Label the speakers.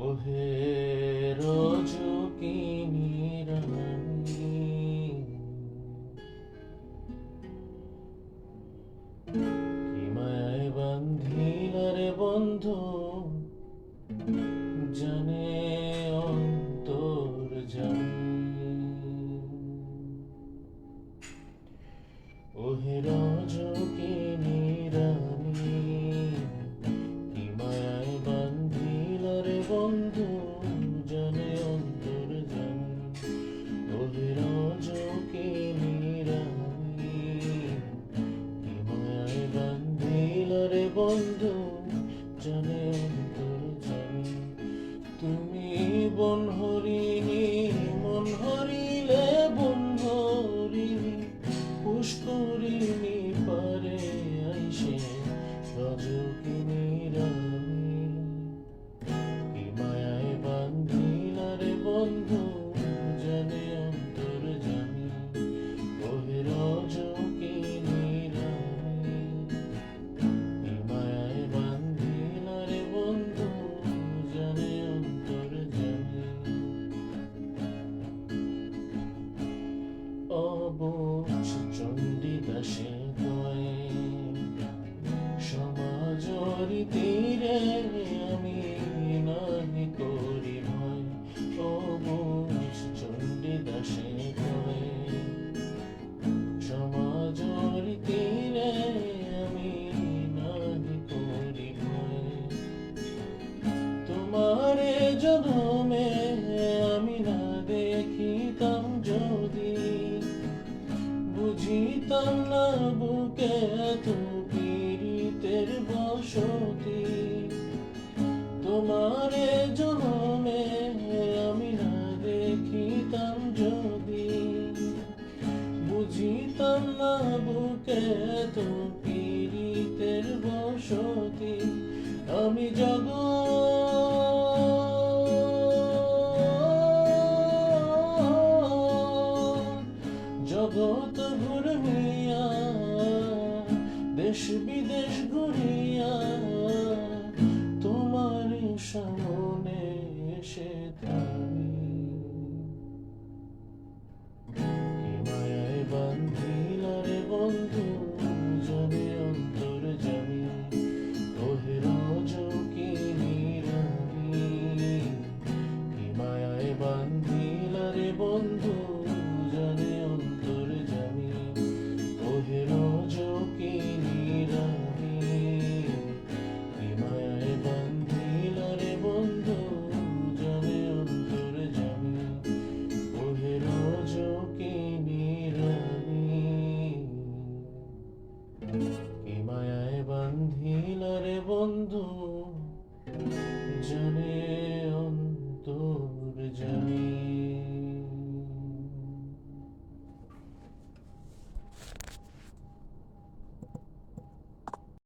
Speaker 1: ওহে রজকিনী রানী কি মায়ায় বান্ধিল বন্ধু? তীরে আমি নাহি করি ভয় অবুঝ চণ্ডীদাসে কয়ে সমাজরি তীরে আমি নাহি করি ভয় তোমারে জনমে আমি না দেখিতাম যদি, বুঝিতাম না বুকে এত এত পীড়িতের বসতি আমি জগৎ। জগৎ ঘুরমিয়া দেশ বিদেশ ঘুরিয়া বান্ধিলা রে বন্ধু, জানে ওহে রজকিনী রানী কি মায়ায় বান্ধিলা রে বন্ধু, জানে ওহে রজকিনী রানী কি মায়ায়